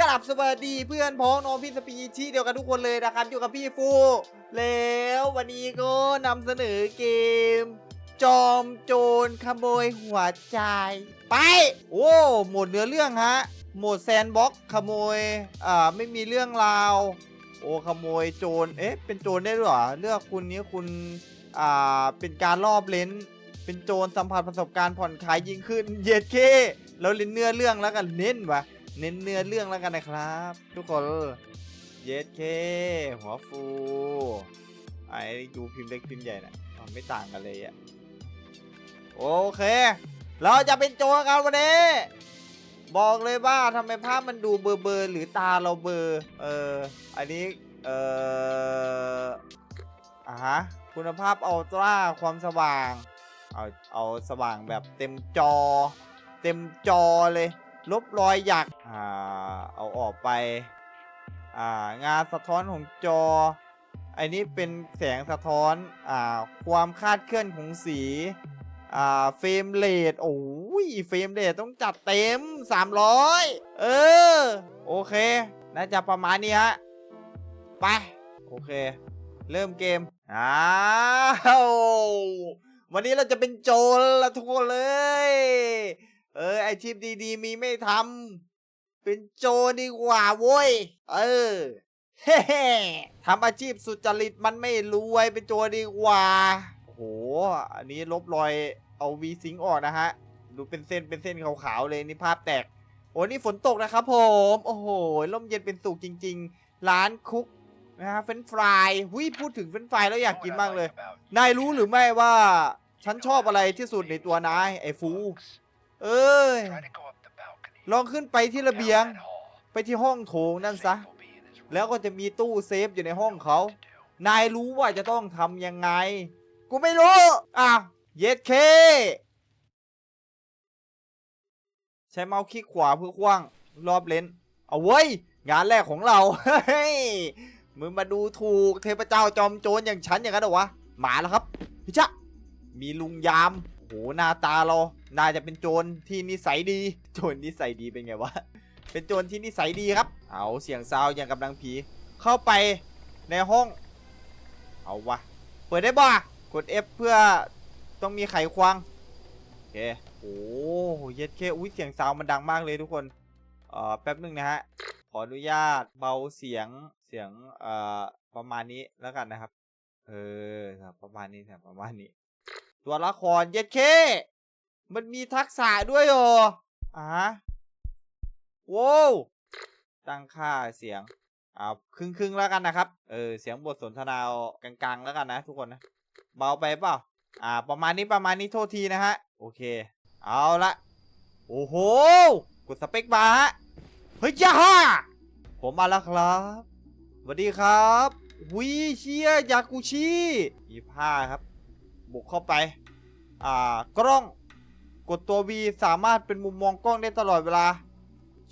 กราบสวัสดีเพื่อนพ้องน้องพี่สปีที่เดียวกันทุกคนเลยนะครับ อยู่กับพี่ฟู แล้ววันนี้ก็นำเสนอเกม จอมโจรขโมยหัวใจ ไป โอ้หมดเนื้อเรื่องฮะ หมดแซนบ็อกขโมยอ่าไม่มีเรื่องราว โอ้ขโมยโจรเอ๊ะเป็นโจรได้ด้วยเหรอเลือกคุณนี้คุณอ่าเป็นการรอบเลนเป็นโจรสัมผัสประสบการณ์ผ่อนคลายยิ่งขึ้น เย็ดเคแล้วเล่นเนื้อเรื่องแล้วกันเน้นวะ เน้นเนื้อเรื่องแล้วกันนะครับ ทุกคนเย็ดเคหัวฟูไอ้ดูพิมพ์เล็กพิมพ์ใหญ่นะอ๋อไม่ต่างกันเลยอะโอเค เราจะเป็นโจรกันวันนี้บอกเลยว่าทำไมภาพมันดูเบลอเบอร์หรือตาเราเบลอเอออันนี้เอออะฮะคุณภาพอัลตร้าความสว่างเอาเอาสว่างแบบเต็มจอ เต็มจอเลย ลบรอยหยักอ่าเอาออกไปอ่างานสะท้อนของจอ อันนี้เป็นแสงสะท้อนอ่าความคาดเคลื่อนของสีอ่าเฟรมเรทโอ้ยเฟรมเรทต้องจัดเต็ม 300 เออ โอเค น่าจะประมาณนี้ฮะ ไป โอเค เริ่มเกม อ้าววันนี้เราจะเป็นโจรละทุกคนเลย เออไอชีพดีๆ มีไม่ทำเป็นโจรดีกว่าโว้ย เออเฮ้ทำอาชีพสุจริตมันไม่รวยเป็นโจรดีกว่าโอ้โห อันนี้ลบรอยเอาวีซิงค์ออกนะฮะ ดูเป็นเส้นเป็นเส้นขาวๆเลยนี่ภาพแตก โอ้นี่ฝนตกนะครับผม โอ้โหร่มเย็นเป็นสุขจริง ๆ ร้านคุกนะฮะเฟรนช์ฟรายหุยพูดถึงเฟรนช์ฟรายแล้วอยากกินมากเลย นายรู้หรือไม่ว่า ฉันชอบอะไรที่สุดในตัวนายไอ้ฟู เอ้ย ลองขึ้นไปที่ระเบียง ไปที่ห้องโถงนั่นซะ แล้วก็จะมีตู้เซฟอยู่ในห้องเขา นายรู้ว่าจะต้องทำยังไง กูไม่รู้ อะ เย็ดเค ใช้เมาส์คลิกขวาเพื่อคว้างรอบเลนส์เอาเว้ย งานแรกของเราเฮ้ยมึงมาดูถูกเทพเจ้าจอมโจรอย่างฉันอย่างนั้นเหรอวะมาแล้วครับ พี่จ๊ะมีลุงยาม โหหน้าตาเรา น่าจะเป็นโจรที่นิสัยดี โจรนิสัยดีเป็นไงวะ เป็นโจรที่นิสัยดีครับ เอาเสียงซาวอย่างกำลังผี เข้าไปในห้อง เอาวะ เปิดได้บ่กด F เพื่อต้องมีไขควงโอเคโอ้โหเย็ดเคอุ้ยเสียงซาวมันดังมากเลยทุกคนเอ่อแป๊บหนึ่งนะฮะ ขออนุญาตเบาเสียงเสียงเอ่อประมาณนี้แล้วกันนะครับ เออประมาณนี้ครับประมาณนี้ ตัวละครเย็ดเค มันมีทักษะด้วยเหรออ่าโว้วตั้งค่าเสียงอ่าครึ่งครึ่งๆแล้วกันนะครับ เออ เสียงบทสนทนากลางๆ แล้วกันนะทุกคนนะ เบาไปเปล่า อ่า ประมาณนี้ประมาณนี้โทษทีนะฮะ โอเค เอาละ โอ้โห กดสเปคบาร์ฮะ เฮ้ยจ้าฮ่าผมมาแล้วครับสวัสดีครับวิเชียยากุชิยี่ห้าครับ บุกเข้าไป อ่า กล้อง กดตัว V สามารถเป็นมุมมองกล้องได้ตลอดเวลา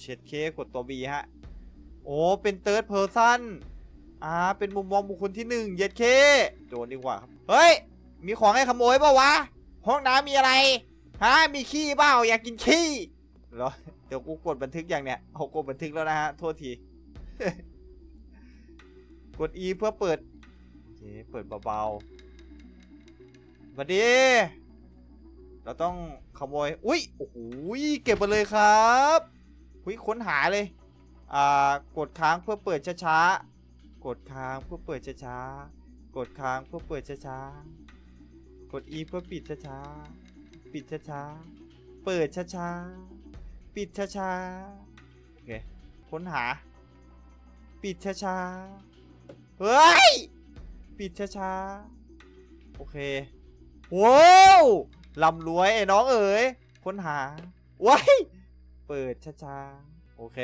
เช็ดเคกดตัว V ฮะ โอ้ เป็นเติร์ดเพ s ร์ซันอ่า เป็นมุมมองบุคคลที่หนึ่งเย็ดเค โจนดีกว่าครับ เฮ้ย มีของให้ขโมยเปล่าวะ ห้องน้ำมีอะไร ฮะ มีขี้เปล่าอยากกินขี้เหรอ เดี๋ยวกูกดบันทึกอย่างเนี้ยเอากดบันทึกแล้วนะฮะ โทษที กด E เพื่อเปิดโอเคเปิดเบาๆสวัสดี เราต้องขโมย อุ้ย โอ้โห เก็บไปเลยครับอุ้ยค้นหาเลย อ่า กดค้างเพื่อเปิดช้าๆ กดค้างเพื่อเปิดช้าๆ กดค้างเพื่อเปิดช้าๆ กด E เพื่อปิดช้าๆ ปิดช้าๆ เปิดช้าๆ ปิดช้าๆ โอเค ค้นหา ปิดช้าๆ เฮ้ย ปิดช้าๆ โอเคว้าว ลำรวยไอ้น้องเอ๋ยค้นหาว้ายเปิดช้าๆ โอเค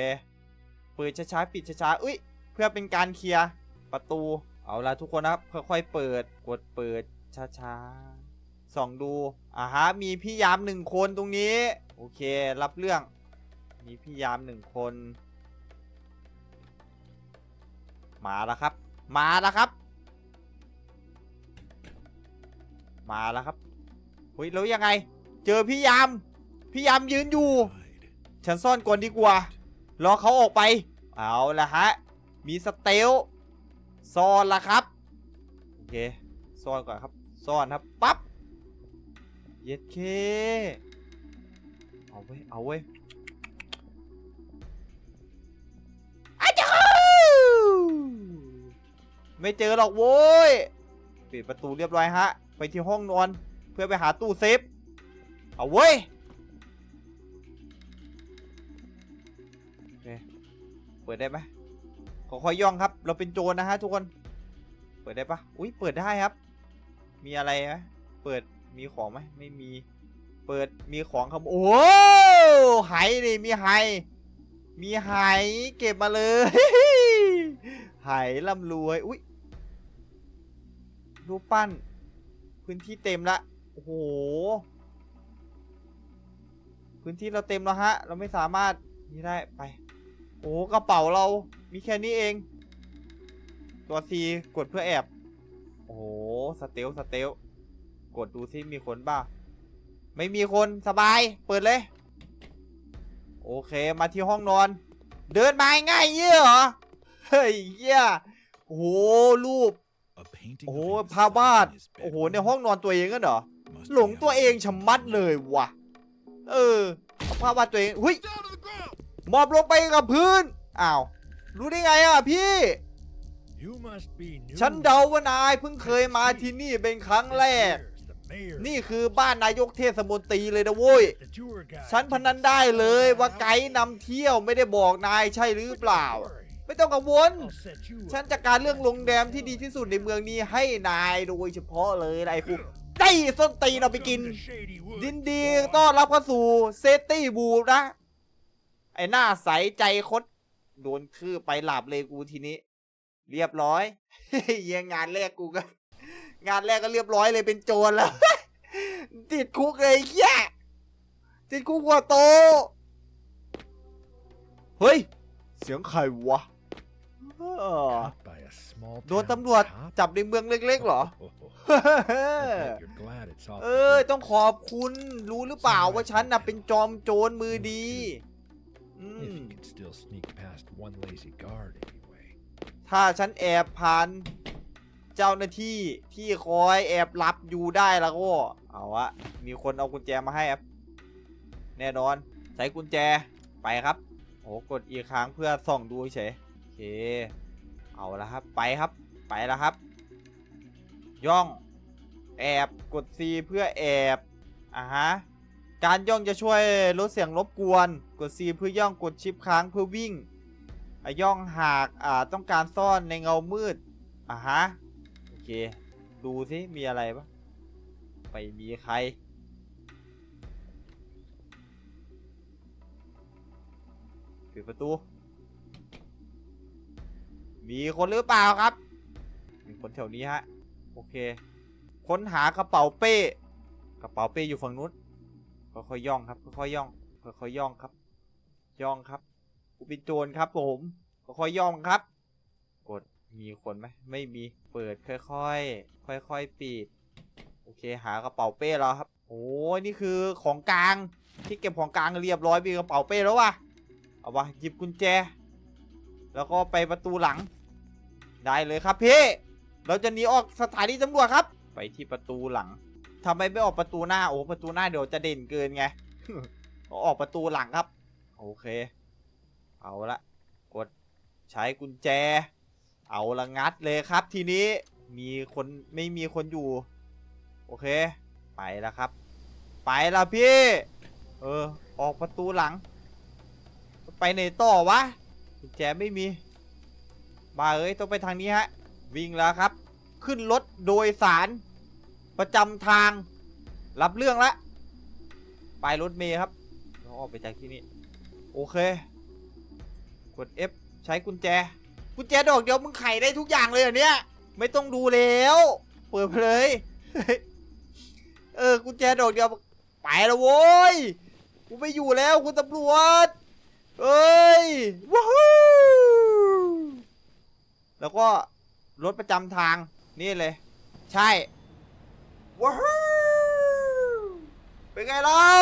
เปิดช้าๆ ปิดช้าๆ อุ้ย เพื่อเป็นการเคลียร์ประตู เอาละทุกคนนะครับ ค่อยๆ เปิด กดเปิดช้าๆ ส่องดู อ่าฮะ มีพี่ยามหนึ่งคนตรงนี้ โอเค รับเรื่อง มีพี่ยามหนึ่งคน มาแล้วครับ มาแล้วครับ มาแล้วครับ ฮ้ยแล้วยังไง เจอพี่ยาม พี่ยามยืนอยู่ ฉันซ่อนก่อนดีกว่า รอเขาออกไป เอาละฮะ มีสเตลซ่อนละครับ โอเค ซ่อนก่อนครับ ซ่อนครับ ปั๊บ เย็ดเค เอาเว้ย เอาเว้ยอาจ้าไม่เจอหรอกโว้ย ปิดประตูเรียบร้อยฮะ ไปที่ห้องนอน เพื่อไปหาตู้เซฟ เอาเว้ยเปิดได้ไหมขอคอยย่องครับ เราเป็นโจรนะฮะทุกคน เปิดได้ปะอุ้ยเปิดได้ครับ มีอะไรไหมเปิด มีของไหมไม่มี เปิด มีของครับ โอ้หไหนี่มีไหมีไหเก็บมาเลยไหร่ำรวย อุ้ยรูปปั้น พื้นที่เต็มละ อ้โห พื้นที่เราเต็มแล้วฮะ เราไม่สามารถนี่ได้ไป โอ้กระเป๋าเรามีแค่นี้เอง ตัว C กดเพื่อแอบ โอ้โห สเตลสเตลกดดูซิมีคนบ้าไม่มีคนสบาย เปิดเลย โอเคมาที่ห้องนอน เดินมาง่ายเยี่ยเหรอ เฮ้ยเยี่ยโอ้โหรูป โอ้โหภาพวาด โอ้โห ในห้องนอนตัวเองกันเหรอ หลงตัวเองชะมัดเลยว่ะ เออภาพวาดตัวเองเฮ้ยมอบลงไปกับพื้น อ้าว รู้ได้ไงอะพี่ ฉันเดาว่านายเพิ่งเคยมาที่นี่เป็นครั้งแรก นี่คือบ้านนายกเทศมนตรีเลยนะโว้ย ฉันพนันได้เลยว่าไกด์นำเที่ยวไม่ได้บอกนายใช่หรือเปล่า ไม่ต้องกังวล ฉันจัดการเรื่องโรงแรมที่ดีที่สุดในเมืองนี้ให้นายโดยเฉพาะเลยนายฟุก ได้ส้นตีนเอาไปกินดินดีต้อนรับเข้าสู่เซตตี้บูนะ ไอ้หน้าใสใจคดโดนคือไปหลับเลยกูทีนี้ เรียบร้อยเยี่ยงานแรกกูก็ งานแรกก็เรียบร้อยเลยเป็นโจรแล้ว ติดคุกเลยแย่ติดคุกหัวโต เฮ้ย เสียงใครวะ โดนตำรวจจับในเมืองเล็กๆเหรอ เออต้องขอบคุณรู้หรือเปล่าว่าฉันน่ะเป็นจอมโจรมือดีอื If ม you can still sneak past one lazy guard anyway. ถ้าฉันแอบผ่านเจ้าหน้าที่ที่คอยแอบหลับอยู่ได้แล้วก็ เอาวะมีคนเอากุญแจมาให้ครับแน่นอน ใช้กุญแจไปครับโอ้กดอีกครั้งเพื่อส่องดูเฉยโอเค เอาละครับ ไปครับ ไปแล้วครับ ย่อง แอบ กด C เพื่อแอบ อะฮะ การย่องจะช่วยลดเสียงรบกวน กด C เพื่อย่อง กดชิปค้างเพื่อวิ่งอะย่องหาก อ่า ต้องการซ่อนในเงามืด อะฮะ โอเค ดูสิมีอะไรปะไม่มีใครปิดประตู มีคนหรือเปล่าครับ มีคนแถวนี้ฮะ โอเค ค้นหากระเป๋าเป้ กระเป๋าเป้อยู่ฝั่งนู้น ค่อยๆย่องครับ ค่อยๆย่อง ค่อยๆย่องครับ ย่องครับกูเป็นโจรครับผม ค่อยๆย่องครับ กด มีคนไหม ไม่มี เปิดค่อยๆ ค่อยๆ ปิด โอเค หากระเป๋าเป้แล้วครับ โอ้นี่คือของกลาง ที่เก็บของกลางเรียบร้อยมีกระเป๋าเป้แล้ววะเอาวะหยิบกุญแจ แล้วก็ไปประตูหลัง ได้เลยครับพี่เราจะหนีออกสถานีตำรวจครับ ไปที่ประตูหลังทำไมไม่ออกประตูหน้าโอ้ประตูหน้าเดี๋ยวจะเด่นเกินไงออกประตูหลังครับ โอเค เอาละกดใช้กุญแจ เอาละงัดเลยครับ ทีนี้มีคนไม่มีคนอยู่ โอเค ไปแล้วครับ ไปแล้วพี่ เออ ออกประตูหลัง ไปไหนต่อวะกุญแจไม่มี มาเอ้ยต้องไปทางนี้ฮะ วิ่งแล้วครับ ขึ้นรถโดยสาร ประจำทาง รับเรื่องละ ไปรถเมย์ครับเราออกไปจากที่นี่โอเค กด F ใช้กุญแจ กุญแจดอกเดียวมึงไขได้ทุกอย่างเลยเหรอเนี่ย ไม่ต้องดูแล้ว เปิดเลย เออ กุญแจดอกเดียวไปแล้วโว้ย กูไม่อยู่แล้วคุณตำรวจ เอ้ย ว้าว แล้วก็รถประจำทางนี่เลย ใช่ว้าวเป็นไงเล่า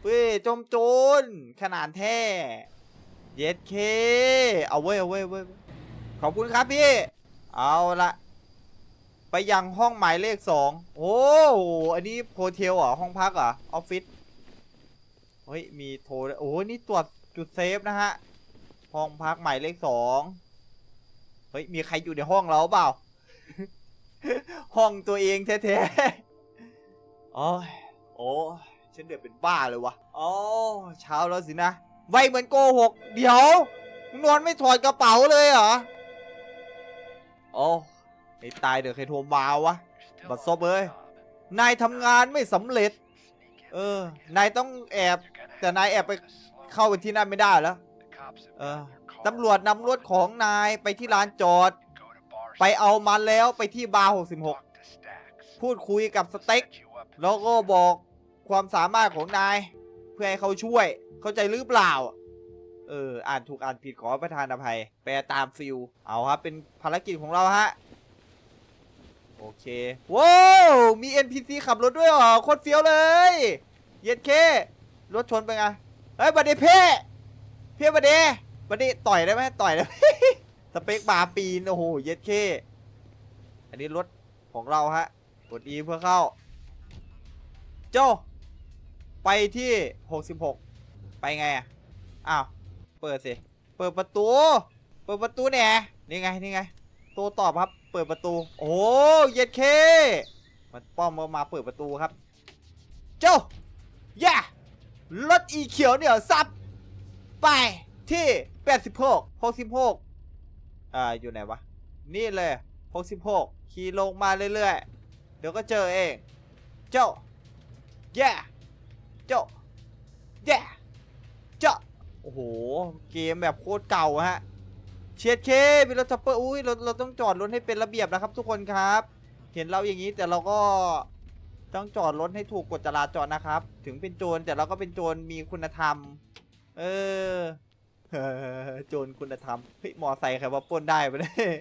เฟ้ยจมโจรขนาดแท้เย็ดเค เอาเว้ยเอาเว้ยเว้ยขอบคุณครับพี่ เอาละไปยังห้องหมายเลขสองโอ้อันนี้โฮเทลเหรอห้องพักเหรอออฟฟิศเฮ้ยมีโทรโอ้นี่ตรวจจุดเซฟนะฮะห้องพักหมายเลขสอง ฮ้ยมีใครอยู่ในห้องเราเปล่า ห้องตัวเองแท้ๆโอ้ยโอ้ฉันเดือดเป็นบ้าเลยวะอ๋อเช้าแล้วสินะไวเหมือนโกหก เดี๋ยวนอนไม่ถอดกระเป๋าเลยเหรอโอ้ไอ้ตายเดี๋ยวใครโทรมาวะ บัดซบเอ้ย นายทำงานไม่สำเร็จ เออ นายต้องแอบ แต่นายแอบไปเข้าไปที่นั่นไม่ได้แล้ว เออ ตำรวจนำรถของนายไปที่ลานจอด ไปเอามันแล้วไปที่บาร์66 พูดคุยกับสเต็กแล้วก็บอกความสามารถของนาย เพื่อให้เขาช่วย เข้าใจหรือเปล่า เออ อ่านถูกอ่านผิดขอประทานอภัย แปลตามฟิลเอาครับ เป็นภารกิจของเราฮะ โอเคว้าวมี NPC ขับรถด้วยเหรอ โคตรเฟี้ยวเลย เย็ดเค รถชนไปไง เฮ้ยบัดเดเพ่เพ่บัดเด บัดเดต่อยได้ไหมต่อยได้ไหม สเปคบาร์ปีนโอ้โหเย็ดเคอันนี้รถของเราฮะกด E เพื่อเข้า โจ ไปที่ 66 ไปไงอะ อ้าว เปิดสิ เปิดประตู เปิดประตูเนี่ยนี่ไง นี่ไงโตตอบครับ เปิดประตู โอ้เย็ดเค มันป้อมมามาเปิดประตูครับ โจ ย่ารถอีเขียวเนี่ยซับ ไป ที่ 86 66อ่าอยู่ไหนวะ นี่เลย 66 ขี่ลงมาเรื่อยๆ เดี๋ยวก็เจอเอง เจ้าแย่เจ้าแย่เจ้าโอ้โห เกมแบบโคตรเก่าฮะ เชียดเคมีรถช็อปเปอร์อุ้ยเราเราต้องจอดรถให้เป็นระเบียบนะครับ ทุกคนครับ เห็นเราอย่างนี้แต่เราก็ต้องจอดรถให้ถูกกฎจราจรนะครับ ถึงเป็นโจรแต่เราก็เป็นโจรมีคุณธรรม เออ โจรคุณธรรมเฮ้ยมอไซค์ใครว่าปล้นได้ไปเลย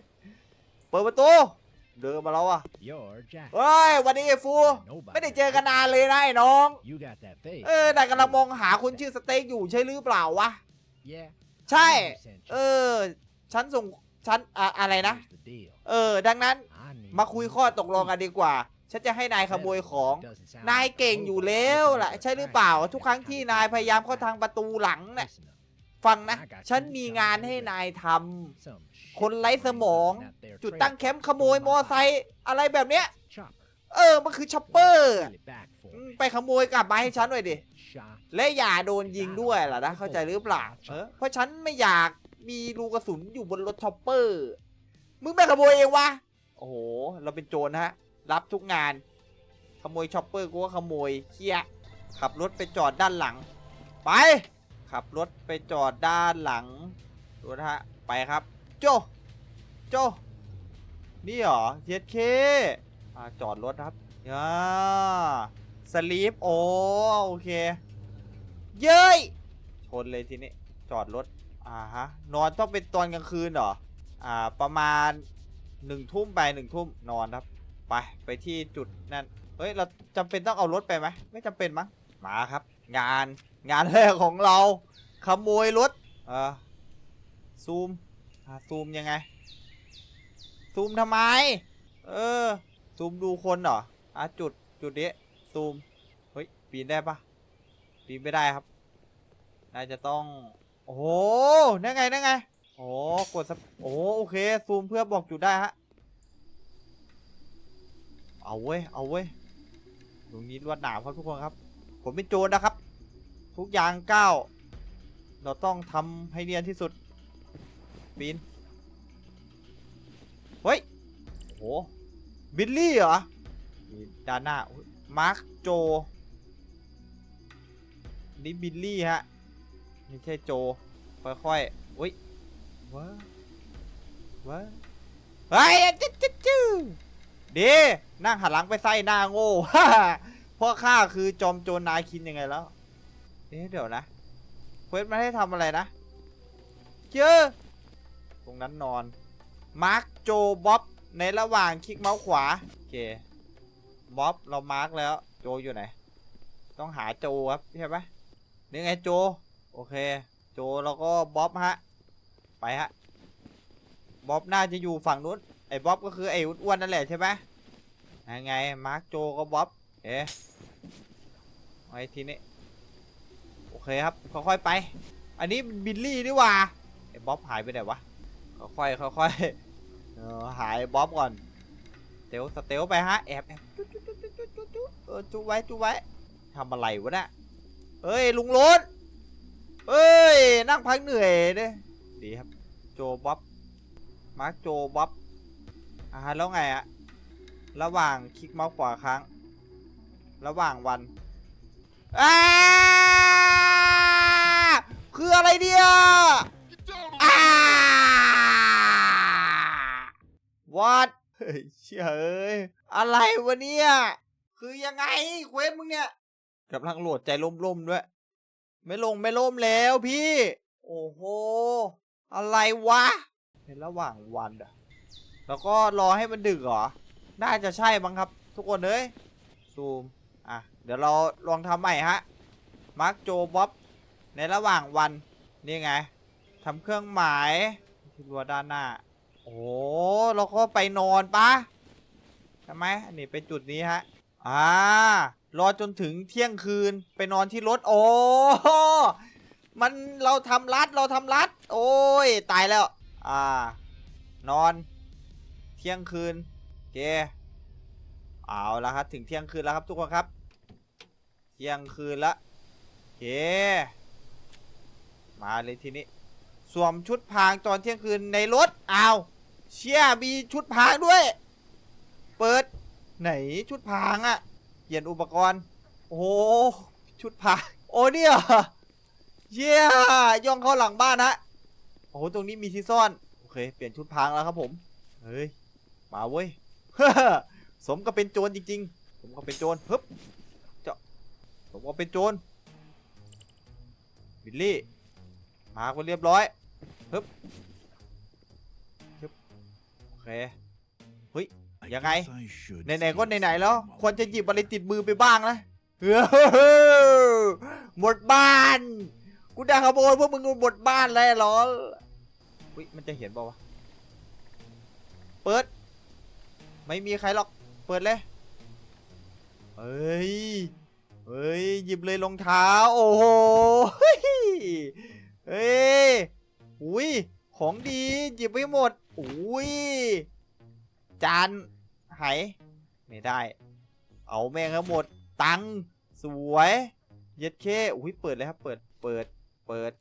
เปิดประตูเดินมาแล้วอะ You're Jack. เฮ้ยวันนี้ไอ้ฟู Nobody ไม่ได้เจอกันนานเลยนะไอ้น้อง You got that face. เออนายกำลังมองหาคนชื่อสเต็กอยู่ใช่หรือเปล่าวะ Yeah. ใช่ I sent you. เออ ฉันส่ง ฉันอะอะไรนะ Here's the deal. เออ ดังนั้น I need มาคุยข้อตกลง you กันดีกว่า ฉันจะให้นายขโมยของ Doesn't sound นายเก่ง like อยู่ over แล้วล่ะ over ใช่หรือเปล่า over ทุกครั้งที่นายพยายามเข้าทางประตูหลังเนี่ย Listen up. ฟังนะ ฉันมีงานให้นายทำ Some คนไร้สมอง shit that there จุด trailer ตั้งแคมป์ขโมยมอไซค์อะไรแบบเนี้ย chopper. เออ มันคือช็อปเปอร์ Get it back for อื me. มไปขโมยกลับมาให้ฉันหน่อยดิ Shot. และอย่าโดนยิงด้วยล่ะนะ เข้าใจหรือเปล่าเออเพราะฉันไม่อยากมีรูกระสุนอยู่บนรถช็อปเปอร์ มึงไม่ขโมยเองวะ โอ้โห เราเป็นโจรฮะ รับทุกงาน ขโมยช็อปเปอร์กูก็ขโมยเคี้ยขับรถไปจอดด้านหลัง ไป ขับรถไปจอดด้านหลังดูนะฮะไปครับ โจ โจ นี่เหรอเย็ดเคอ่าจอดรถครับอ่าสลีปโอโอเค เย้ยชนเลยทีนี้ จอดรถ อ่าฮะ นอนต้องเป็นตอนกลางคืนเหรอ อ่า ประมาณหนึ่งทุ่มไปหนึ่งทุ่มนอนครับ ไป ไปที่จุดนั่น เฮ้ย เราจำเป็นต้องเอารถไปไหม ไม่จำเป็นมั้ง มาครับ งาน งานแรกของเรา ขโมยรถเออซูมอ่าซูมยังไง ซูมทำไม เออ ซูมดูคนเหรอ อะจุดจุดนี้ซูม เฮ้ย ปีนได้ปะปีนไม่ได้ครับ น่าจะต้อง โอ้โหนั่นไงนั่นไง โอ้กดสโอ้โอเค ซูมเพื่อบอกจุดได้ฮะ เอาเว้ย เอาเว้ยตรงนี้ลวดหนามครับทุกคนครับ ผมเป็นโจรนะครับ ทุกอย่างก้าวเราต้องทำให้เนียนที่สุดปีนเฮ้ยโหบิลลี่เหรอด้านหน้ามาร์คโจนี่บิลลี่ฮะไม่ใช่โจค่อยๆอุ้ยว้าว้าเฮ้ยจิ๊ดจิ๊ดจื้อดีนั่งหันหลังไปใส่หน้าโง่พราะข้าคือจอมโจรนายคินยังไงแล้ว อ๊ะเดี๋ยวนะเควสมันให้ทำอะไรนะเจอตรงนั้นนอน มาร์คโจบ๊อบในระหว่างคลิกเมาส์ขวา โอเคบ๊อบเรามาร์คแล้ว โจอยู่ไหน ต้องหาโจครับใช่ไหมนี่ไงโจ โอเค โจแล้วก็บ๊อบฮะ ไปฮะ บ๊อบน่าจะอยู่ฝั่งนู้น ไอ้บ๊อบก็คือไอ้อ้วนนั่นแหละใช่ไหมยังไง มาร์คโจก็บ๊อบ เอ๊ะไว้ทีนี้ เคครับค่อยๆไป อันนี้บิลลี่นี่ว่าไอ้บ๊อบหายไปไหนวะค่อยๆค่อยๆเออหายบ๊อบก่อนเตลสเตลไปฮะแอบแอบจุ๊จุ๊จุ๊จุ๊จุ๊จุ๊เออจุ๊ไว้จุ๊ไว้ทำอะไรวะน่ะเฮ้ยลุงรนเฮ้ยนั่งพักเหนื่อยเด้ดีครับโจบ๊อบมาร์คโจบ๊อบอ่าแล้วไงอะระหว่างคลิกเมาส์ขวาค้างระหว่างวันอ้า คืออะไรเนี่ยอ้า what เฮ้ยเชี่ยเอ้ยอะไรวะเนี่ย คือยังไงเควสมึงเนี่ยกำลังโหลดใจล่มๆด้วย ไม่ลงไม่ล่มแล้วพี่ โอ้โห อะไรวะ ในระหว่างวันอะแล้วก็รอให้มันดึกเหรอ น่าจะใช่มั้งครับ ทุกคนเอ้ยซูม อะ เดี๋ยวเราลองทำใหม่ฮะ มาร์คโจบ๊อบ ในระหว่างวัน นี่ไงทำเครื่องหมายที่รั้วด้านหน้า โอ้เราก็ไปนอนปะใช่ไหมอันนี้เป็นจุดนี้ฮะ อ่ารอจนถึงเที่ยงคืนไปนอนที่รถ โอ้มันเราทำรัดเราทำรัด โอ้ย ตายแล้ว อ่านอน เที่ยงคืนโอเคเอาละครับ ถึงเที่ยงคืนแล้วครับทุกคนครับ เที่ยงคืนละโอเค มาเลยทีนี้ สวมชุดพรางตอนเที่ยงคืนในรถอ้าวเชี่ยมีชุดพรางด้วย เปิด ไหนชุดพรางอะเปลี่ยนอุปกรณ์ โอ้ชุดพรางโอ้เนี่ยเชี่ยย่องเข้าหลังบ้านฮะโอ้ตรงนี้มีที่ซ่อนโอเค เปลี่ยนชุดพรางแล้วครับผมเฮ้ยมาเว้ยสมกับเป็นโจรจริงๆ สมกับเป็นโจรฮึบเจาะสมกับเป็นโจรบิลลี่ มาก็เรียบร้อยฮึบฮึบโอเคเฮ้ยยังไงไหนๆก็ไหนๆแล้วควรจะหยิบอะไรติดมือไปบ้างนะเฮ้อหมดบ้าน กูได้ขโมยพวกมึงหมดบ้านเลยเหรออุ้ยมันจะเห็นเปล่าวะเปิด ไม่มีใครหรอก เปิดเลยเฮ้ยเฮ้ยหยิบเลยรองเท้า โอ้โห เฮ้ยอุ้ยของดีหยิบไปหมดอุ้ยจานไหไม่ได้ เอาแม่งทั้งหมดตังสวยเย็ดเคอุ้ยเปิดเลยครับเปิดเปิดเปิด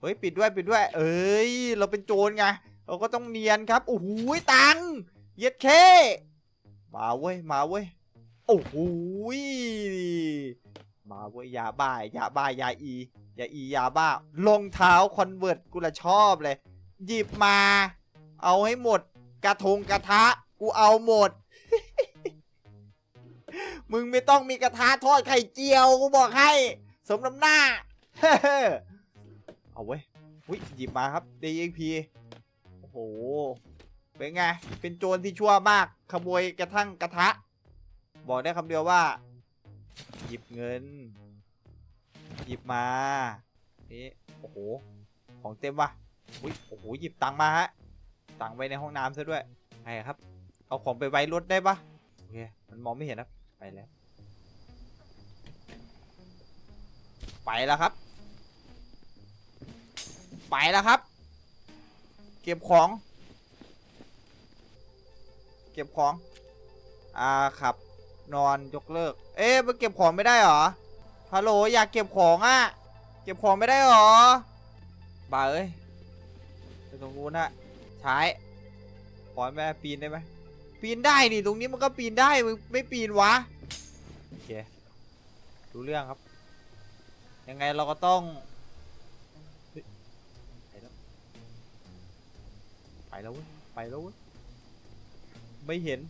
เฮ้ยปิดด้วยปิดด้วย เอ้ยเราเป็นโจรไงเราก็ต้องเนียนครับโอ้โหตังเย็ดเคมาเว้ยมาเว้ยโอ้โหมาเว้ยยาบ้ายาบ้ายาอี ยาอียาบ้ารองเท้าคอนเวิร์ตกูละชอบเลย หยิบมา เอาให้หมด กระทงกระทะ กูเอาหมด มึงไม่ต้องมีกระทะทอดไข่เจียวกูบอกให้ สมน้ำหน้า เอาเว้ยอุ้ยหยิบมาครับ DXP โอ้โห เป็นไง เป็นโจรที่ชั่วมาก ขโมยกระทั่งกระทะ บอกได้คำเดียวว่า หยิบเงิน หยิบมานี่โอ้โห ของเต็มว่ะอุ้ยโอ้โห หยิบตังค์มาฮะ ตังค์ไว้ในห้องน้ำซะด้วยไงครับ เอาของไปไว้รถได้ปะโอเค มันมองไม่เห็นครับ ไปแล้ว ไปแล้วครับ ไปแล้วครับ เก็บของ เก็บของ อ่าครับ นอนยกเลิก เอ๊ะมันเก็บของไม่ได้หรอ ฮัลโหลอยากเก็บของอะ่ะ เก็บของไม่ได้หรอ บ่าเอ้ยไปตรงนู้นอะใช้ขอแม่ปีนได้ไหม ปีนได้นี่ตรงนี้มันก็ปีนได้มึงไม่ปีนวะ โอเครู้เรื่องครับ ยังไงเราก็ต้องไปแล้วไปแล้วเว้ยไปแล้วเว้ยไม่เห็น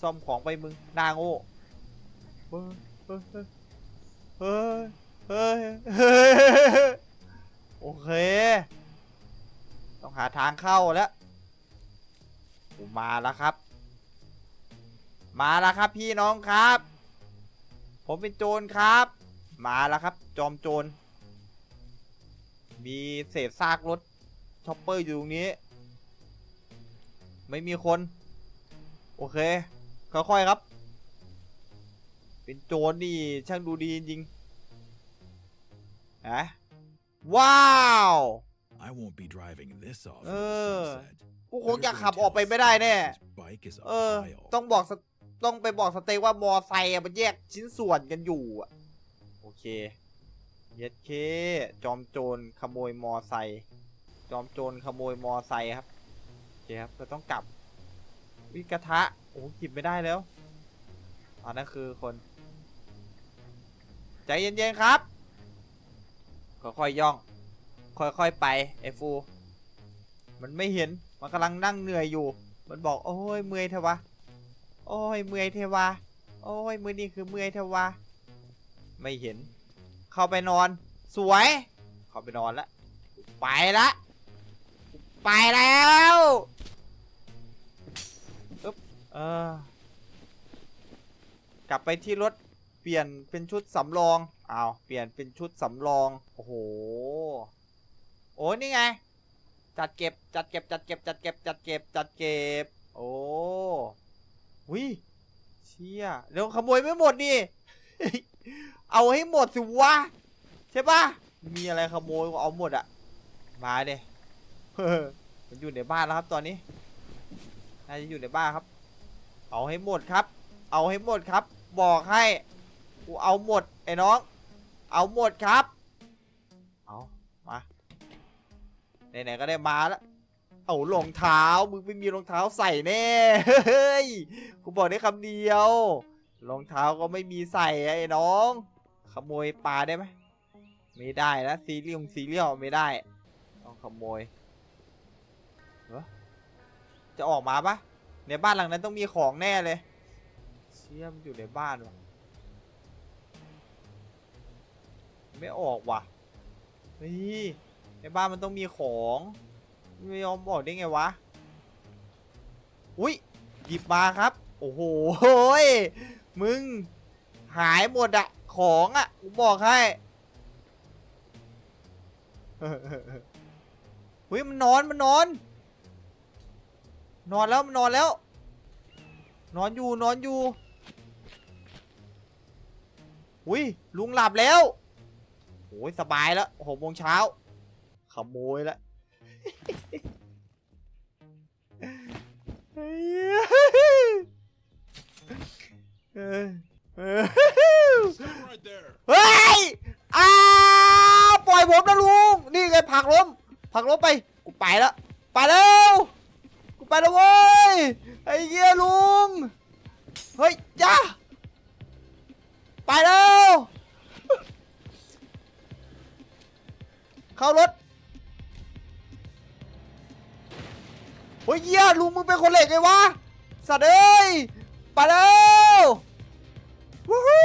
ซ่อมของไปมึงหนาโง่ เฮ้ยเฮ้ยเฮ้ย เฮ้ย โอเค ต้องหาทางเข้าแล้วกูมาแล้วครับ มาแล้วครับพี่น้องครับ ผมเป็นโจรครับ มาแล้วครับ จอมโจร มีเศษซากรถช็อปเปอร์อยู่ตรงนี้ ไม่มีคน โอเค ค่อยๆครับ เป็นโจรนี่ช่างดูดีจริงๆฮะว้าว I won't be driving this off in Uh, the sunset. กูคงจะขับออกไปไม่ได้แน่ His bike is a เออ pile. ต้องบอกสต้องไปบอกสเต็กว่ามอไซค์อะมันแยกชิ้นส่วนกันอยู่อะโอเค เย็ดเค จอมโจรขโมยมอไซค์จอมโจรขโมยมอไซค์ครับโอเคครับเราต้องกลับวิกระทะ โอ้หยิบไม่ได้แล้วอันนั้นคือคน ใจเย็นๆครับค่อยๆย่อง ค่อยๆไปไอ้ฟู มันไม่เห็น มันกำลังนั่งเหนื่อยอยู่ มันบอกโอ้ยเมื่อยเทวะ โอ้ยเมื่อยเทวะ โอ้ยมือนี่คือเมื่อยเทวะ ไม่เห็น เข้าไปนอน สวย เข้าไปนอนละไปละไปแล้วอึ๊บเออกลับไปที่รถ ปลี่ยนเป็นชุดสำรองอ้าวเปลี่ยนเป็นชุดสำรอง โอ้โห โอ้ยนี่ไง จัดเก็บ จัดเก็บ จัดเก็บ จัดเก็บ จัดเก็บ จัดเก็บ โอ้วิเชี่ยเดี๋ยวขโมยไม่หมดดิ เอาให้หมดสิวะ ใช่ปะมีอะไรขโมยก็เอาหมดอะมาเด้มันอยู่ในบ้านแล้วครับตอนนี้ น่าจะอยู่ในบ้านครับ เอาให้หมดครับ เอาให้หมดครับ บอกให้ กูเอาหมดไอ้น้อง เอาหมดครับ เอามาไหนๆก็ได้มาแล้วเอารองเท้ามึงไม่มีรองเท้าใส่แน่เฮ้ยกูบอกได้คำเดียวรองเท้าก็ไม่มีใส่ไอ้น้อง ขโมยปลาได้ไหมไม่ได้นะซีเรียลซีเรียลไม่ได้ต้องขโมยจะออกมาปะในบ้านหลังนั้นต้องมีของแน่เลย เชี่ยมอยู่ในบ้านวะ ไม่ออกว่ะเฮ้ยในบ้านมันต้องมีของไม่ยอมบอกได้ไงวะ อุ้ยหยิบมาครับ โอ้โหเฮ้ยมึง หายหมดอะของอะกูบอกให้เฮ้ยมันนอนมันนอน นอนแล้วมันนอนแล้ว นอนอยู่นอนอยู่อุ้ยลุงหลับแล้ว ยสบายแล้วหกโมงเช้าขโมยละเฮ้ยเฮ้ยอ้าปล่อยผมนะลุง นี่ไงผักล้มผักล้มไป กูไปแล้ว ไปแล้ว กูไปแล้วเว้ย ไอ้เหี้ยลุง เฮ้ยจ้าไปแล้ว เข้ารถเฮ้ยเหี้ยลุงมึงเป็นคนเหล็กไงวะ สัตว์เอ้ย ไปแล้ววู้ฮู้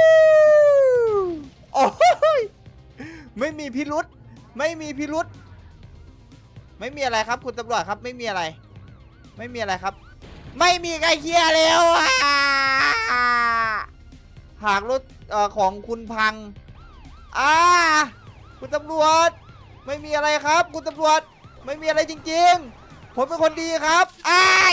โอ้ยไม่มีพิรุษไม่มีพิรุษไม่มีอะไรครับคุณตำรวจครับไม่มีอะไร ไม่มีอะไรครับ ไม่มีใครเคลียร์แล้วอะหากรถของคุณพังอ่าคุณตำรวจ ไม่มีอะไรครับ คุณตำรวจ ไม่มีอะไรจริง ๆ ผมเป็นคนดีครับอ้าย